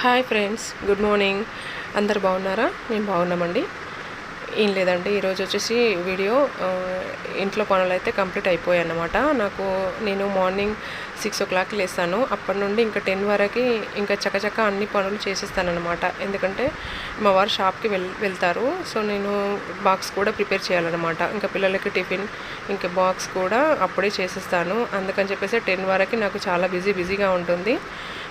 Hi friends good morning. అందరు బాగున్నారా? మేము బాగున్నామండి. ఏం లేదండి ఈరోజు వచ్చేసి వీడియో ఇంట్లో పనులు అయితే కంప్లీట్ అయిపోయాయి అన్నమాట. నాకు నేను మార్నింగ్ సిక్స్ ఓ క్లాక్ లేస్తాను. అప్పటి నుండి ఇంకా టెన్ వరకు ఇంకా చకచక అన్ని పనులు చేసేస్తానమాట ఎందుకంటే మా వారు షాప్కి వెళ్ వెళ్తారు. సో నేను బాక్స్ కూడా ప్రిపేర్ చేయాలన్నమాట. ఇంకా పిల్లలకి టిఫిన్ ఇంకా బాక్స్ కూడా అప్పుడే చేసేస్తాను. అందుకని చెప్పేసి టెన్ వరకు నాకు చాలా బిజీ బిజీగా ఉంటుంది.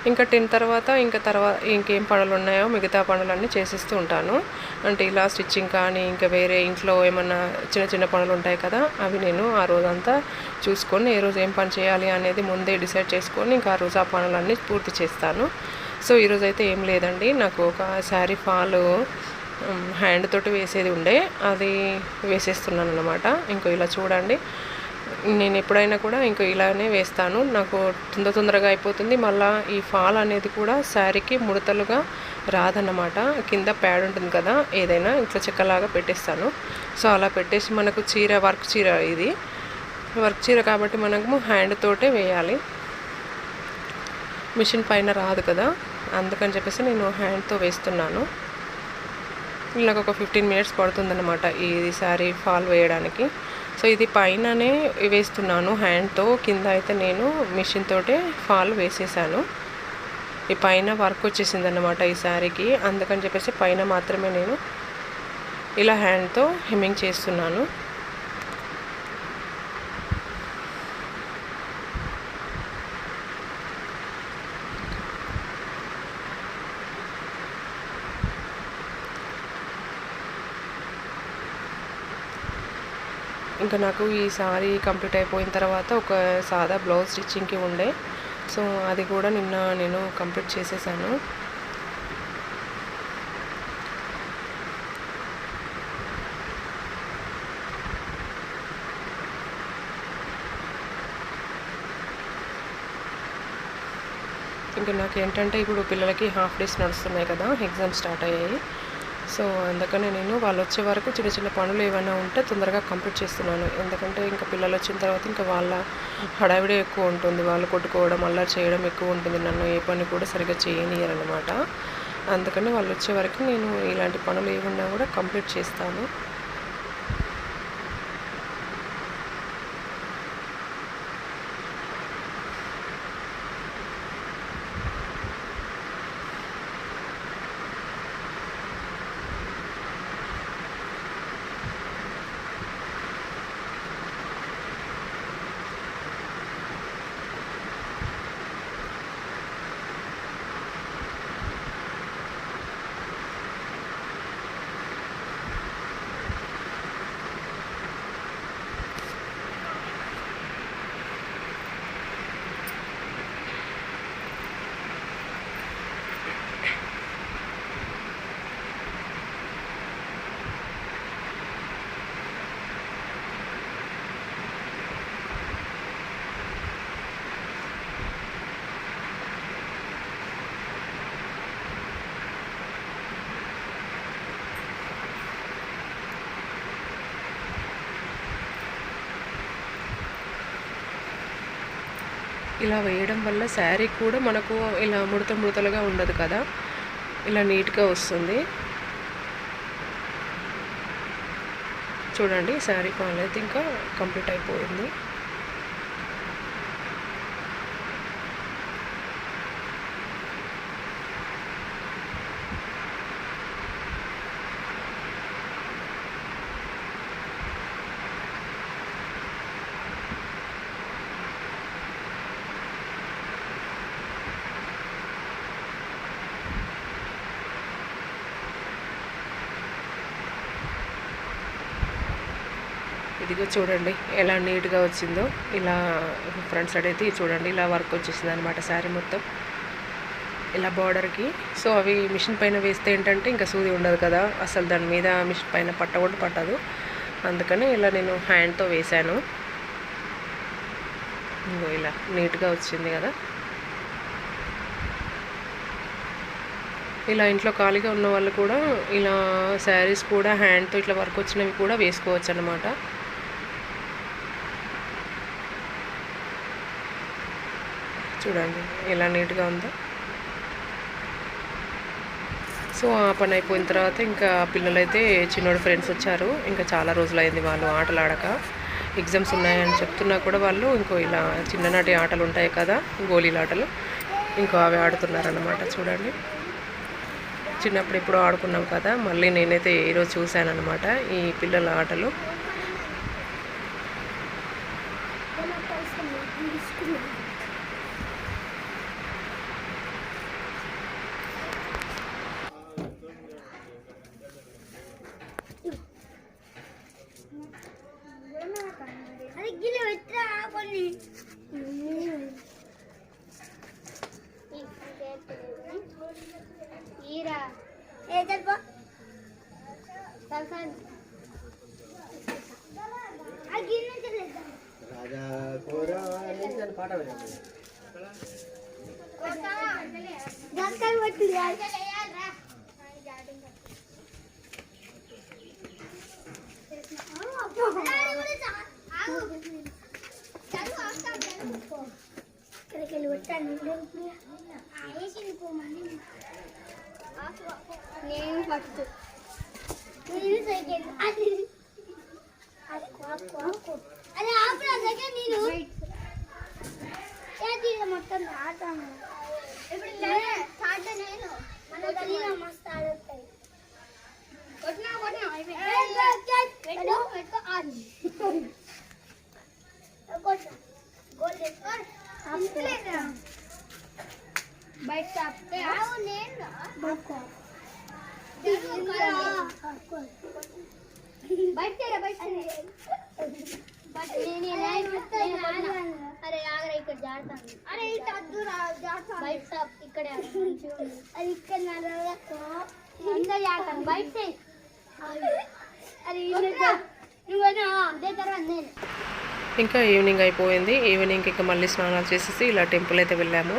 ఇంకా టెన్ తర్వాత ఇంకా తర్వాత ఇంకేం పనులు ఉన్నాయో మిగతా పనులన్నీ చేసేస్తూ ఉంటాను. అంటే ఇలా స్టిచ్చింగ్ కానీ ఇంకా వేరే ఇంట్లో ఏమన్నా చిన్న చిన్న పనులు ఉంటాయి కదా అవి నేను ఆ రోజంతా చూసుకొని ఏ రోజు ఏం పని చేయాలి అనేది ముందే డిసైడ్ చేసుకొని ఇంకా ఆ రోజు ఆ పనులన్నీ పూర్తి చేస్తాను. సో ఈరోజు అయితే ఏం లేదండి. నాకు ఒక శారీ ఫాలు హ్యాండ్ తోటి వేసేది ఉండే. అది వేసేస్తున్నాను అనమాట ఇంకో ఇలా చూడండి. నేను ఎప్పుడైనా కూడా ఇంకో ఇలానే వేస్తాను. నాకు తొందర తొందరగా అయిపోతుంది. మళ్ళీ ఈ ఫాల్ అనేది కూడా శారీకి ముడతలుగా రాదన్నమాట. కింద ప్యాడ్ ఉంటుంది కదా ఏదైనా ఇట్లా చెక్కలాగా పెట్టేస్తాను. సో అలా పెట్టేసి మనకు చీర వర్క్ చీర ఇది. వర్క్ చీర కాబట్టి మనము హ్యాండ్ తోటే వేయాలి. మిషన్ పైన రాదు కదా అందుకని చెప్పేసి నేను హ్యాండ్తో వేస్తున్నాను. నాకు ఒక ఫిఫ్టీన్ మినిట్స్ పడుతుందన్నమాట ఈ శారీ ఫాల్ వేయడానికి. సో ఇది పైననే వేస్తున్నాను హ్యాండ్తో. కింద అయితే నేను మిషన్ తోటే ఫాల్ వేసేసాను. ఈ పైన వర్క్ వచ్చేసింది అన్నమాట ఈ శారీకి. అందుకని చెప్పేసి పైన మాత్రమే నేను ఇలా హ్యాండ్తో హెమ్మింగ్ చేస్తున్నాను. ఇంకా నాకు ఈ సారీ కంప్లీట్ అయిపోయిన తర్వాత ఒక సాదా బ్లౌజ్ స్టిచ్చింగ్కి ఉండే. సో అది కూడా నిన్న నేను కంప్లీట్ చేసేసాను. ఇంకా నాకు ఏంటంటే ఇప్పుడు పిల్లలకి హాఫ్ డేస్ నడుస్తున్నాయి కదా ఎగ్జామ్స్ స్టార్ట్ అయ్యాయి. సో అందుకనే నేను వాళ్ళు వచ్చే వరకు చిన్న చిన్న పనులు ఏమైనా ఉంటే తొందరగా కంప్లీట్ చేస్తున్నాను. ఎందుకంటే ఇంకా పిల్లలు వచ్చిన తర్వాత ఇంకా వాళ్ళ హడావిడి ఎక్కువ ఉంటుంది. వాళ్ళు కొట్టుకోవడం అలా చేయడం ఎక్కువ ఉంటుంది. నన్ను ఏ పని కూడా సరిగ్గా చేయనియరనమాట అందుకని వాళ్ళు వచ్చే వరకు నేను ఇలాంటి పనులు ఏమన్నా కూడా కంప్లీట్ చేస్తాను. ఇలా వేయడం వల్ల శారీ కూడా మనకు ఇలా ముడత ముడతలుగా ఉండదు కదా? ఇలా నీట్గా వస్తుంది. చూడండి శారీ ఫాల్ అయితే ఇంకా కంప్లీట్ అయిపోయింది. ఇదిగో చూడండి ఎలా నీట్గా వచ్చిందో. ఇలా ఫ్రంట్ సైడ్ అయితే చూడండి ఇలా వర్క్ వచ్చేసింది అనమాట శారీ మొత్తం. ఇలా బార్డర్కి. సో అవి మిషన్ పైన వేస్తే ఏంటంటే ఇంకా సూది ఉండదు కదా. అసలు దాని మీద మిషన్ పైన పట్ట కూడా పట్టదు. అందుకని ఇలా నేను హ్యాండ్తో వేశాను. ఇంకో ఇలా నీట్గా వచ్చింది కదా. ఇలా ఇంట్లో ఖాళీగా ఉన్న వాళ్ళు కూడా ఇలా శారీస్ కూడా హ్యాండ్తో ఇట్లా వర్క్ వచ్చినవి కూడా వేసుకోవచ్చు అనమాట చూడండి ఎలా నీట్గా ఉందో. సో ఆ పని అయిపోయిన తర్వాత ఇంకా పిల్లలైతే చిన్నోడు ఫ్రెండ్స్ వచ్చారు. ఇంకా చాలా రోజులైంది వాళ్ళు ఆటలు ఆడక ఎగ్జామ్స్ ఉన్నాయని చెప్తున్నా కూడా వాళ్ళు ఇంకో ఇలా చిన్ననాటి ఆటలు ఉంటాయి కదా గోళీల ఆటలు. ఇంకో అవి ఆడుతున్నారన్నమాట చూడండి. చిన్నప్పుడు ఎప్పుడో ఆడుకున్నాం కదా మళ్ళీ నేనైతే ఈరోజు చూశాను అనమాట ఈ పిల్లల ఆటలు. అది ఈరా ఏ తెలుపో రాజా కోరా పాట నేను ఫస్ట్ నేను సెకండ్ అది అది ఆపు, సెకండ్ నేను ఇది మొత్తం ఆడతాను ఇప్పుడు స్టార్ట్ నేను మన మస్తు ఆడుతాయి కొట్టినా కొట్టినా పెట్టు పెట్టు ఆడి కొట్టు గోల్ చేసుకో బయట నేను బయట బయట అరే ఆగరా ఇక్కడ జాడతాను అరే ఇటు అద్దు బయట ఇక్కడే అది ఇక్కడ అందరు జాడతాను బయట అది నువ్వు అదే తర్వాత నేను. ఇంకా ఈవినింగ్ అయిపోయింది. ఈవినింగ్ ఇంకా మళ్ళీ స్నానాలు చేసేసి ఇలా టెంపుల్ అయితే వెళ్ళాము.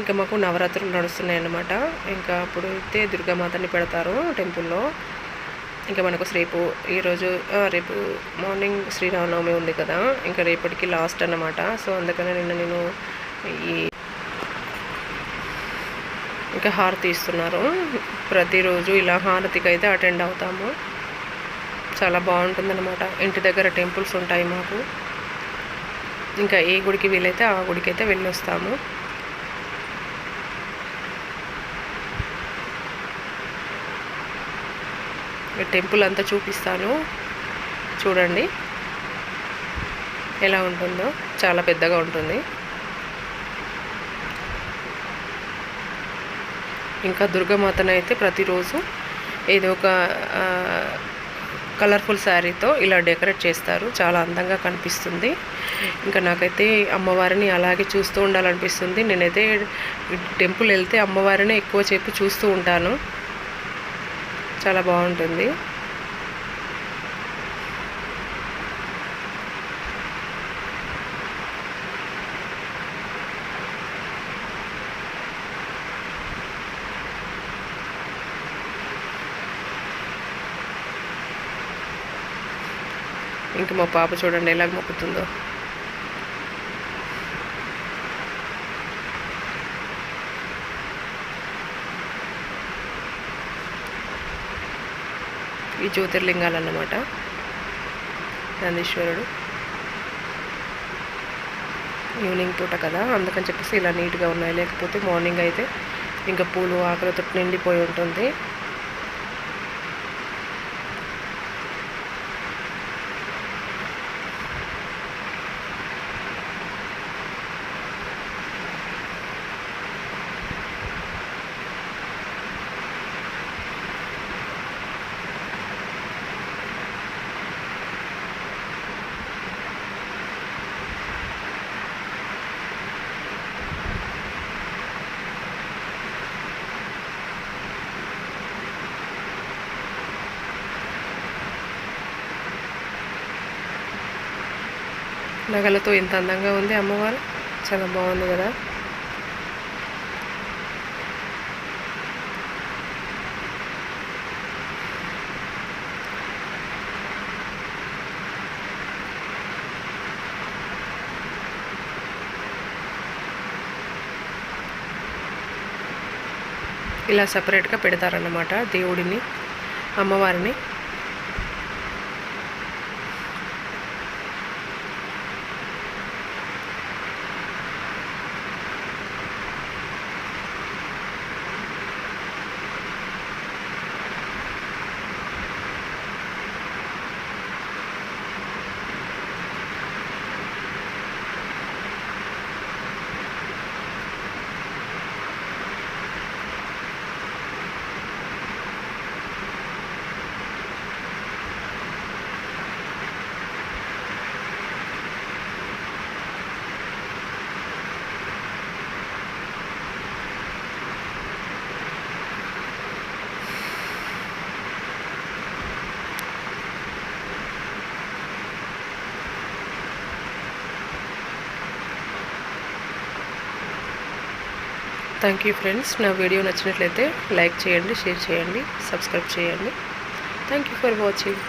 ఇంకా మాకు నవరాత్రులు నడుస్తున్నాయి అన్నమాట. ఇంకా అప్పుడు అయితే దుర్గామాతని పెడతారు టెంపుల్లో. ఇంకా మనకు రేపు ఈరోజు రేపు మార్నింగ్ శ్రీరామనవమి ఉంది కదా. ఇంకా రేపటికి లాస్ట్ అన్నమాట. సో అందుకనే నిన్న నేను ఈ ఇంకా హారతి ఇస్తున్నారు. ప్రతిరోజు ఇలా హారతికి అయితే అటెండ్ అవుతాము. చాలా బాగుంటుందన్నమాట ఇంటి దగ్గర టెంపుల్స్ ఉంటాయి మాకు. ఇంకా ఏ గుడికి వీలైతే ఆ గుడికి అయితే వెళ్ళొస్తాము వస్తాము ఈ టెంపుల్ అంతా చూపిస్తాను. చూడండి. ఎలా ఉంటుందో. చాలా పెద్దగా ఉంటుంది. ఇంకా దుర్గామాతను అయితే ప్రతిరోజు ఏదో ఒక కలర్ఫుల్ శారీతో ఇలా డెకరేట్ చేస్తారు. చాలా అందంగా కనిపిస్తుంది. ఇంకా నాకైతే అమ్మవారిని అలాగే చూస్తూ ఉండాలనిపిస్తుంది. నేనైతే టెంపుల్ వెళ్తే అమ్మవారిని ఎక్కువ చెప్పు చూస్తూ ఉంటాను. చాలా బాగుంటుంది. ఇంక మా పాప చూడండి ఎలాగ మొక్కుతుందో. ఈ జ్యోతిర్లింగాలు అన్నమాట. నందీశ్వరుడు. ఈవినింగ్ పూట కదా అందుకని చెప్పేసి ఇలా నీట్గా ఉన్నాయి. లేకపోతే మార్నింగ్ అయితే ఇంకా పూలు ఆకులతో నిండిపోయి ఉంటుంది. నగలతో ఎంత అందంగా ఉంది అమ్మవారు. చాలా బాగుంది కదా. ఇలా సపరేట్గా పెడతారన్నమాట దేవుడిని అమ్మవారిని. Thank you friends. నా వీడియో నచ్చినట్లయితే లైక్ చేయండి షేర్ చేయండి సబ్స్క్రైబ్ చేయండి. Thank you for watching.